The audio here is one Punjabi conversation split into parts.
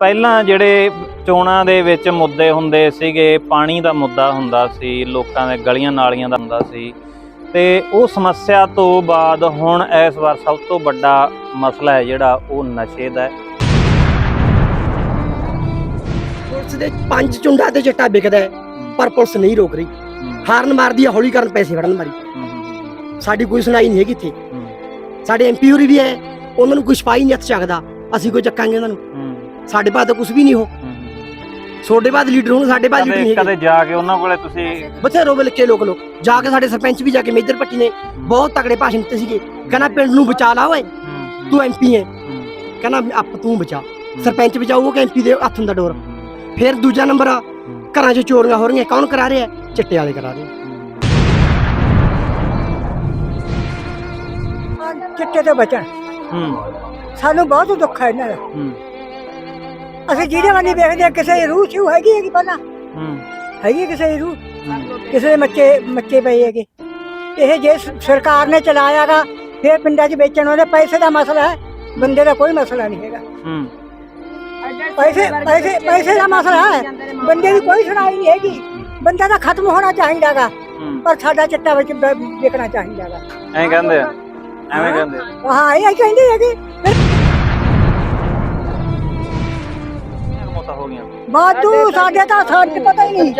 ਪਹਿਲਾਂ ਜਿਹੜੇ ਚੋਣਾਂ ਦੇ ਵਿੱਚ ਮੁੱਦੇ ਹੁੰਦੇ ਸੀਗੇ ਪਾਣੀ ਦਾ ਮੁੱਦਾ ਹੁੰਦਾ ਸੀ ਲੋਕਾਂ ਦੇ ਗਲੀਆਂ ਨਾਲੀਆਂ ਦਾ ਹੁੰਦਾ ਸੀ ਤੇ ਉਹ ਸਮੱਸਿਆ ਤੋਂ ਬਾਅਦ ਹੁਣ ਇਸ ਵਾਰ ਸਭ ਤੋਂ ਵੱਡਾ ਮਸਲਾ ਹੈ ਜਿਹੜਾ ਉਹ ਨਸ਼ੇ ਦਾ ਹੈ। ਪੁਲਿਸ ਦੇ ਪੰਜ ਚੁੰਡਾ ਤੇ ਚਿੱਟਾ ਵਿਕਦਾ ਹੈ ਪਰ ਪੁਲਿਸ ਨਹੀਂ ਰੋਕ ਰਹੀ। ਹਾਰਨ ਮਾਰਦੀ ਹੈ ਹੌਲੀ ਕਰਨ ਪੈਸੇ ਫੜਨ ਮਾਰੀ। ਸਾਡੀ ਕੋਈ ਸੁਣਾਈ ਨਹੀਂ ਹੈਗੀ ਇੱਥੇ। ਸਾਡੇ ਐਮਪੀ ਹੋਰੀ ਵੀ ਹੈ ਉਹਨਾਂ ਨੂੰ ਕੋਈ ਸਪਾਈ ਨਹੀਂ ਹੱਥ ਚੱਕਦਾ। ਅਸੀਂ ਕੋਈ ਚੱਕਾਂਗੇ ਉਹਨਾਂ ਨੂੰ। ਸਾਡੇ ਬਾਅਦ ਤਾਂ ਕੁਝ ਵੀ ਨਹੀਂ ਹੋ। ਛੋਡੇ ਬਾਅਦ ਲੀਡਰ ਹੋਣ ਸਾਡੇ ਬਾਅਦ ਲੀਡਰ ਨਹੀਂ ਕਦੇ ਜਾ ਕੇ ਉਹਨਾਂ ਕੋਲੇ ਤੁਸੀਂ ਬਥੇਰੋ ਮਿਲ ਕੇ ਲੋਕ ਲੋਕ। ਜਾ ਕੇ ਸਾਡੇ ਸਰਪੰਚ ਵੀ ਜਾ ਕੇ ਮੇਜਰ ਪੱਟੀ ਨੇ ਬਹੁਤ ਤਗੜੇ ਭਾਸ਼ਣ ਦਿੱਤੇ ਸੀਗੇ। ਕਹਿੰਦਾ ਪਿੰਡ ਨੂੰ ਬਚਾ ਲਾ ਓਏ ਤੂੰ ਐਮਪੀ ਹੈ। ਕਹਿੰਦਾ ਆਪ ਤੂੰ ਬਚਾ। ਸਰਪੰਚ ਬਚਾਊਗਾ ਕਿ ਐਮਪੀ ਦੇ ਹੱਥ ਹੁੰਦਾ ਡੋਰ। ਫਿਰ ਦੂਜਾ ਨੰਬਰ ਆ, ਘਰਾਂ 'ਚ ਚੋਰੀਆਂ ਹੋ ਰਹੀਆਂ। ਕੌਣ ਕਰਾ ਰਿਹਾ? ਚਿੱਟੇ ਵਾਲੇ ਕਰਾ ਰਹੇ ਚਿੱਟੇ ਤੋਂ ਬਚਣ। ਹੂੰ। ਸਾਨੂੰ ਬਹੁਤ ਦੁੱਖ ਹੈ ਇਹਨਾਂ ਦਾ। ਹੂੰ। ਅਸੀਂ ਜਿਹੜੇ ਵਾਲੀ ਵੇਖਦੇ ਹਾਂ, ਕਿਸੇ ਦੀ ਰੂਹ ਛੂ ਹੈਗੀ ਹੈਗੀ ਪਹਿਲਾਂ। ਹੂੰ। ਹੈਗੀ ਹੈ ਕਿਸੇ ਦੀ ਰੂਹ? ਕਿਸੇ ਦੇ ਮੱਚੇ ਮੱਚੇ ਪਏ ਹੈਗੇ। ਇਹ ਜੇ ਸ- ਸਰਕਾਰ ਨੇ ਚਲਾਇਆਗਾ ਫਿਰ ਪਿੰਡਾਂ 'ਚ ਵੇਚਣ ਉਹਦੇ ਪੈਸੇ ਦਾ ਮਸਲਾ ਹੈ। ਬੰਦੇ ਦਾ ਕੋਈ ਮਸਲਾ ਨਹੀਂ ਹੈਗਾ। ਹੂੰ। ਪੈਸੇ ਪੈਸੇ ਪੈਸੇ ਦਾ ਮਸਲਾ ਹੈ। ਬੰਦੇ ਦੀ ਕੋਈ ਸੁਣਾਈ ਨਹੀਂ ਹੈਗੀ। ਬੰਦਾ ਤਾਂ ਖਤਮ ਹੋਣਾ ਚਾਹੀਦਾਗਾ। ਹੂੰ। ਪਰ ਸਾਡਾ ਚਿੱਟਾ ਵਿੱਚ ਬ- ਵਿਕਣਾ ਚਾਹੀਦਾਗਾ। ਐਂ ਕਹਿੰਦੇ ਆ। ਐਵੇਂ ਕਹਿੰਦੇ ਆ। ਹਾਂ ਇਹ ਕਹਿੰਦੇ ਹੈਗੇ। ਮੌਤਾਂ ਹੋ ਗਈਆਂ। ਬਾਦੂ ਸਾਡੇ ਤਾਂ ਸਾਡੇ ਪਤਾ ਹੀ ਨਹੀਂ।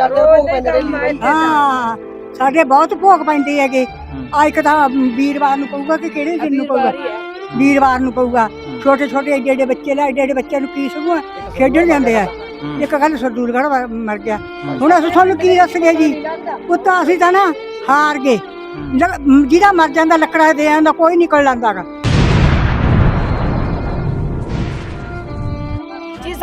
ਹਾਂ ਸਾਡੇ ਬਹੁਤ ਭੋਗ ਪੈਂਦੇ ਹੈਗੇ। ਆ ਇੱਕ ਤਾਂ ਵੀਰਵਾਰ ਨੂੰ ਪਊਗਾ ਕਿ ਕਿਹੜੇ ਦਿਨ ਨੂੰ ਪਊਗਾ? ਵੀਰਵਾਰ ਨੂੰ ਪਊਗਾ। ਛੋਟੇ ਛੋਟੇ ਏਡੇ ਏਡੇ ਬੱਚੇ ਲੈ ਏਡੇ ਏਡੇ ਬੱਚਿਆਂ ਨੂੰ ਕੀ ਸਗੋਂ ਖੇਡਣ ਜਾਂਦੇ ਆ। ਇੱਕ ਗੱਲ ਸਰਦੂਲਗੜ੍ਹ ਮਰ ਗਿਆ। ਹੁਣ ਅਸੀਂ ਤੁਹਾਨੂੰ ਕੀ ਦੱਸਗੇ ਜੀ? ਪੁੱਤਾਂ ਅਸੀਂ ਤਾਂ ਨਾ ਹਾਰ ਗਏ। ਜਿਹਦਾ ਮਰ ਜਾਂਦਾ ਲੱਕੜਾ ਦੇ ਆਂਦਾ ਕੋਈ ਨਿਕਲ ਲਾਂਦਾਗਾ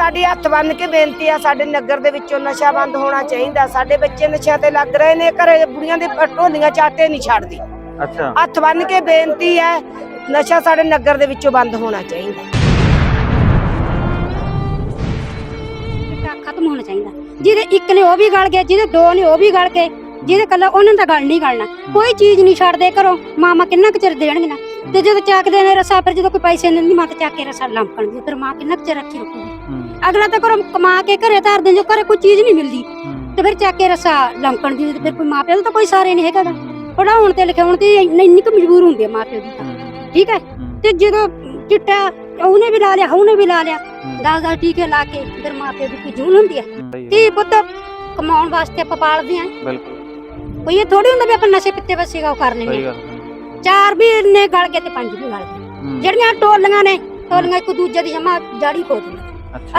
ਸਾਡੀ ਹੱਥ ਬੰਨ ਕੇ ਬੇਨਤੀ ਆ ਸਾਡੇ ਨਗਰ ਦੇ ਵਿੱਚੋਂ ਨਸ਼ਾ ਬੰਦ ਹੋਣਾ ਚਾਹੀਦਾ। ਸਾਡੇ ਬੱਚੇ ਨਸ਼ਿਆਂ ਤੇ ਲੱਗ ਰਹੇ ਨੇ ਘਰੇ ਬੁੜੀਆਂ ਦੇ ਢੋਲੀਆਂ ਚਾਟੇ ਨਹੀਂ ਛੱਡਦੀ। ਅੱਛਾ। ਹੱਥ ਬੰਨ ਕੇ ਬੇਨਤੀ ਹੈ ਨਸ਼ਾ ਸਾਡੇ ਨਗਰ ਦੇ ਵਿੱਚੋਂ ਬੰਦ ਹੋਣਾ ਚਾਹੀਦਾ। ਖਤਮ ਹੋਣਾ ਚਾਹੀਦਾ। ਜਿਹਦੇ ਇੱਕ ਨੇ ਉਹ ਵੀ ਗਲ ਗਏ ਜਿਹਦੇ ਦੋ ਨੇ ਉਹ ਵੀ ਗਲ ਗਏ ਜਿਹਦੇ ਕੱਲਾ ਉਹਨਾਂ ਦਾ ਗੱਲ ਨਹੀਂ ਗਲਣਾ। ਕੋਈ ਚੀਜ਼ ਨਹੀਂ ਛੱਡਦੇ ਘਰੋਂ ਮਾਮਾ ਕਿੰਨਾ ਕੁ ਚਿਰ ਦੇਣਗੇ ਨਾ ਤੇ ਜਦੋਂ ਚੱਕਦੇ ਨੇ ਰਸਾ ਫਿਰ ਜਦੋਂ ਕੋਈ ਪੈਸੇ ਨਹੀਂ ਦਿੰਦੀ ਮਾਂ ਤੇ ਚੱਕ ਕੇ ਰਸਾ ਲੰਪਣ ਦੀ ਫਿਰ ਮਾਂ ਕਿੰਨਾ ਕੁ ਚਿਰ ਰੱਖੀ ਰੱਖੂਗੀ? ਅਗਲਾ ਤਾਂ ਘਰੋਂ ਕਮਾ ਕੇ ਘਰੇ ਧਰ ਦੇ ਜੋ ਘਰੇ ਕੋਈ ਚੀਜ਼ ਨਹੀਂ ਮਿਲਦੀ। ਤੇ ਫਿਰ ਚੱਕ ਕੇ ਰਸਾ ਲੰਪਣ ਦੀ ਤੇ ਫਿਰ ਕੋਈ ਮਾਪਿਆਂ ਦਾ ਤਾਂ ਕੋਈ ਸਾਰੇ ਨਹੀਂ ਹੈਗਾ ਗਾ। ਪੜਾਉਣ ਤੇ ਲਿਖਾਉਣ ਤੇ ਇੰਨੀ ਕੁ ਮਜਬੂਰ ਹੁੰਦੀ ਆ ਮਾਪਿਓ ਦੀ। ਤਾਂ ਠੀਕ ਹੈ? ਤੇ ਜਦੋਂ ਚਿੱਟਾ ਉਹਨੇ ਵੀ ਲਾ ਲਿਆ ਉਹਨੇ ਵੀ ਲਾ ਲਿਆ ਦਸ ਦਸ ਟੀਕੇ ਲਾ ਕੇ ਫਿਰ ਮਾਪਿਓ ਦੀ ਕੋਈ ਜੂਨ ਹੁੰਦੀ ਹੈ। ਧੀ ਪੁੱਤ ਕਮਾਉਣ ਵਾਸਤੇ ਆਪਾਂ ਪਾਲਦੇ ਆਂ। ਬਿਲਕੁਲ। ਕੋਈ ਇਹ ਥੋੜੀ ਹੁੰਦਾ ਵੀ ਆਪਾਂ ਨਸ਼ੇ ਪਿੱਤੇ ਵਸੇਗਾ ਉਹ ਕਰ ਗੱਲ। ਚਾਰ ਵੀ ਨੇ ਗਲ ਕੇ ਤੇ ਪੰਜ ਵੀ ਗਲ ਗਏ। ਜਿਹੜੀਆਂ ਟੋਲੀਆਂ ਨੇ ਟੋਲੀਆਂ ਇੱਕ ਦੂਜੇ ਦੀ ਜਮਾ ਜਾੜੀ ਖੋ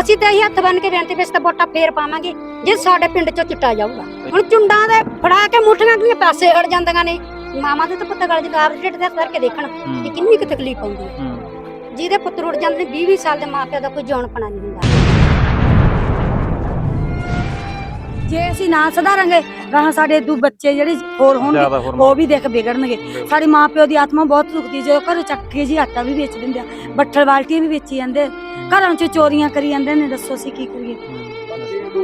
ਅਸੀਂ ਤਾਂ ਇਹ ਹੱਥ ਬੰਨ ਕੇ ਬੇਨਤੀ ਵਿੱਚ ਤਾਂ ਵੋਟਾਂ ਫੇਰ ਪਾਵਾਂਗੇ ਜੇ ਸਾਡੇ ਪਿੰਡ ਚੋਂ ਚਿੱਟਾ ਜਾਊਗਾ। ਹੁਣ ਚੁੰਡਾਂ ਦੇ ਫੜਾ ਕੇ ਮੁੱਠੀਆਂ ਦੀਆਂ ਪਾਸੇ ਹਟ ਜਾਂਦੀਆਂ ਨੇ? ਮਾਮਾ ਦੇ ਤਾਂ ਪੁੱਤ ਗਲ ਜਗਾ ਢਿੱਡ ਦਾ ਕਰਕੇ ਦੇਖਣ ਕਿ ਕਿੰਨੀ ਕੁ ਤਕਲੀਫ ਆਉਂਦੀ ਹੈ। ਜਿਹਦੇ ਪੁੱਤ ਰੁੜ ਜਾਂਦੇ ਨੇ 20 20 ਸਾਲ ਦੇ ਮਾਪਿਆਂ ਦਾ ਕੋਈ ਜਾਣਪਣਾ ਨਹੀਂ ਹੁੰਦਾ। ਜੇ ਅਸੀਂ ਨਾ ਸੁਧਾਰਾਂਗੇ ਗਾਹਾਂ ਸਾਡੇ ਦੂ ਬੱਚੇ ਜਿਹੜੇ ਹੋਰ ਹੋਣਗੇ ਹੋਰ ਉਹ ਵੀ ਦੇਖ ਵਿਗੜਨਗੇ। ਸਾਡੀ ਮਾਂ ਪਿਓ ਦੀ ਆਤਮਾ ਬਹੁਤ ਦੁਖਦੀ ਜੇ ਘਰ ਚੱਕ ਕੇ ਜੀ ਆਟਾ ਵੀ ਵੇਚ ਦਿੰਦੇ ਆ ਬੱਠਲ ਬਾਲਟੀਆਂ ਵੀ ਵੇਚੀ ਜਾਂਦੇ। ਘਰਾਂ 'ਚ ਚੋਰੀਆਂ ਕਰੀ ਜਾਂਦੇ ਨੇ ਦੱਸੋ ਅਸੀਂ ਕੀ ਕਰੀਏ?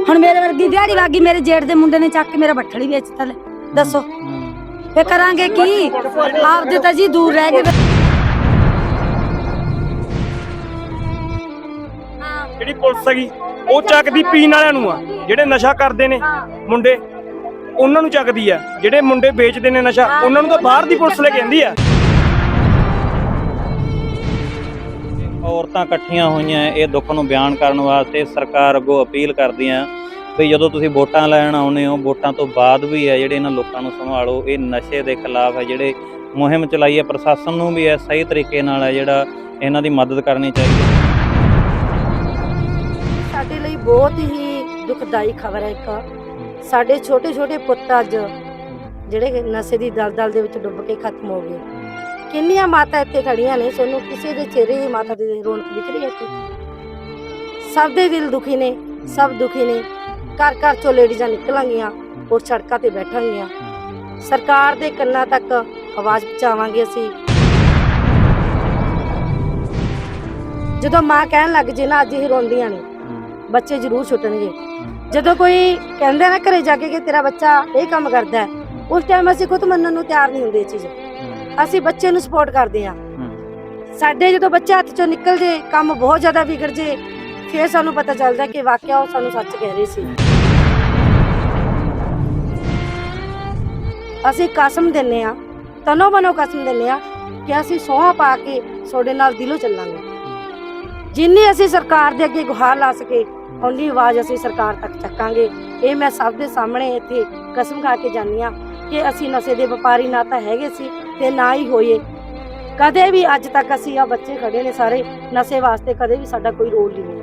ਹੁਣ ਮੇਰੇ ਵਰਗੀ ਦਿਹਾੜੀ ਵਾਗੀ ਮੇਰੇ ਜੇਠ ਦੇ ਮੁੰਡੇ ਨੇ ਚੱਕ ਕੇ ਮੇਰਾ ਬੱਠਲ ਹੀ ਵੇਚਤਾ ਲੈ ਦੱਸੋ। ਫੇ ਕਰਾਂਗੇ ਕੀ? ਆਪਦੇ ਤਾਂ ਜੀ ਦੂਰ ਰਹਿ ਗਏ। ਜਿਹੜੀ ਪੁਲਿਸ ਹੈਗੀ? ਉਹ ਚੱਕਦੀ ਪੀਣ ਵਾਲਿਆਂ ਨੂੰ ਆ, ਜਿਹੜੇ ਨਸ਼ਾ ਕਰਦੇ ਨੇ ਮੁੰਡੇ। ਉਹਨਾਂ ਨੂੰ ਚੱਕਦੀ ਆ, ਜਿਹੜੇ ਮੁੰਡੇ ਵੇਚਦੇ ਨੇ ਨਸ਼ਾ, ਉਹਨਾਂ ਨੂੰ ਤਾਂ ਬਾਹਰ ਦੀ ਪੁਲਿਸ ਲੈ ਕੇ ਆਂਦੀ ਆ। ਔਰਤਾਂ ਇਕੱਠੀਆਂ ਹੋਈਆਂ, ਇਹ ਦੁੱਖ ਨੂੰ ਬਿਆਨ ਕਰਨ ਵਾਸਤੇ ਸਰਕਾਰ ਅੱਗੋਂ ਅਪੀਲ ਕਰਦੀਆਂ ਵੀ ਜਦੋਂ ਤੁਸੀਂ ਵੋਟਾਂ ਲੈਣ ਆਉਂਦੇ ਹੋ, ਵੋਟਾਂ ਤੋਂ ਬਾਅਦ ਵੀ ਹੈ ਜਿਹੜੇ ਇਹਨਾਂ ਲੋਕਾਂ ਨੂੰ ਸੰਭਾਲੋ, ਇਹ ਨਸ਼ੇ ਦੇ ਖਿਲਾਫ ਹੈ ਜਿਹੜੇ ਮੁਹਿੰਮ ਚਲਾਈ ਹੈ ਪ੍ਰਸ਼ਾਸਨ ਨੂੰ ਵੀ ਹੈ ਸਹੀ ਤਰੀਕੇ ਨਾਲ ਹੈ ਜਿਹੜਾ ਇਹਨਾਂ ਦੀ ਮਦਦ ਕਰਨੀ ਚਾਹੀਦੀ। ਹੈ ਬਹੁਤ ਹੀ ਦੁਖਦਾਈ ਖਬਰ ਹੈ ਇੱਕ। ਸਾਡੇ ਛੋਟੇ ਛੋਟੇ ਪੁੱਤ ਅੱਜ ਜਿਹੜੇ ਨਸ਼ੇ ਦੀ ਦਲਦਲ ਦੇ ਵਿੱਚ ਡੁੱਬ ਕੇ ਖਤਮ ਹੋ ਗਏ। ਕਿੰਨੀਆਂ ਮਾਤਾ ਇੱਥੇ ਖੜੀਆਂ ਨੇ, ਸਾਨੂੰ ਕਿਸੇ ਦੇ ਚਿਹਰੇ ਦੀ ਮਾਤਾ ਦੀ ਰੌਣਕ ਦਿਖ ਰਹੀ ਹੈ ਇੱਥੇ? ਸਭ ਦੇ ਦਿਲ ਦੁਖੀ ਨੇ, ਸਭ ਦੁਖੀ ਨੇ। ਘਰ ਘਰ ਚੋਂ ਲੇਡੀਜ਼ਾਂ ਨਿਕਲਾਂਗੀਆਂ ਔਰ ਸੜਕਾਂ ਤੇ ਬੈਠਾਂਗੀਆਂ ਸਰਕਾਰ ਦੇ ਕੰਨਾਂ ਤੱਕ ਆਵਾਜ਼ ਪਹੁੰਚਾਵਾਂਗੇ ਅਸੀਂ। ਜਦੋਂ ਮਾਂ ਕਹਿਣ ਲੱਗ ਜੇ ਨਾ, ਅੱਜ ਹੀ ਰੋਂਦੀਆਂ ਨੇ। ਬੱਚੇ ਜ਼ਰੂਰ ਛੁੱਟਣਗੇ। ਜਦੋਂ ਕੋਈ ਕਹਿੰਦਾ ਨਾ ਘਰੇ ਜਾ ਕੇ ਕਿ ਤੇਰਾ ਬੱਚਾ ਇਹ ਕੰਮ ਕਰਦਾ ਹੈ ਉਸ ਟਾਈਮ ਅਸੀਂ ਖੁਦ ਮੰਨਣ ਨੂੰ ਤਿਆਰ ਨਹੀਂ ਹੁੰਦੇ ਇਹ ਚੀਜ਼। ਅਸੀਂ ਬੱਚੇ ਨੂੰ ਸਪੋਰਟ ਕਰਦੇ ਹਾਂ। ਸਾਡੇ ਜਦੋਂ ਬੱਚਾ ਹੱਥ ਚੋਂ ਨਿਕਲ ਜੇ ਕੰਮ ਬਹੁਤ ਜ਼ਿਆਦਾ ਵਿਗੜ ਜੇ ਫਿਰ ਸਾਨੂੰ ਪਤਾ ਚੱਲਦਾ ਕਿ ਵਾਕਿਆ ਉਹ ਸਾਨੂੰ ਸੱਚ ਕਹਿ ਰਹੇ ਸੀ। ਅਸੀਂ ਕਸਮ ਦਿੰਨੇ ਆ ਤਨੋ ਮਨੋ ਕਸਮ ਦਿੰਨੇ ਆ ਕਿ ਅਸੀਂ ਸੋਹਾਂ ਪਾ ਕੇ ਤੁਹਾਡੇ ਨਾਲ ਦਿਲੋਂ ਚੱਲਾਂਗੇ। ਜਿੰਨੀ ਅਸੀਂ ਸਰਕਾਰ ਦੇ ਅੱਗੇ ਗੁਹਾਰ ਲਾ ਸਕੇ ਉਨੀ ਆਵਾਜ਼ ਅਸੀਂ ਸਰਕਾਰ ਤੱਕ ਚੱਕਾਂਗੇ। ਇਹ ਮੈਂ ਸਭ ਦੇ ਸਾਹਮਣੇ ਇੱਥੇ ਕਸਮ ਖਾ ਕੇ ਜਾਂਦੀ ਆ ਕਿ ਅਸੀਂ ਨਸ਼ੇ ਦੇ ਵਪਾਰੀ ਨਾ ਤਾਂ ਹੈਗੇ ਸੀ ਤੇ ਨਾ ਹੀ ਹੋਏ ਕਦੇ ਵੀ ਅੱਜ ਤੱਕ ਅਸੀਂ ਆ ਬੱਚੇ ਖੜੇ ਨੇ ਸਾਰੇ, ਨਸ਼ੇ ਵਾਸਤੇ ਕਦੇ ਵੀ ਸਾਡਾ ਕੋਈ ਰੋਲ ਨਹੀਂ ਹੋਇਆ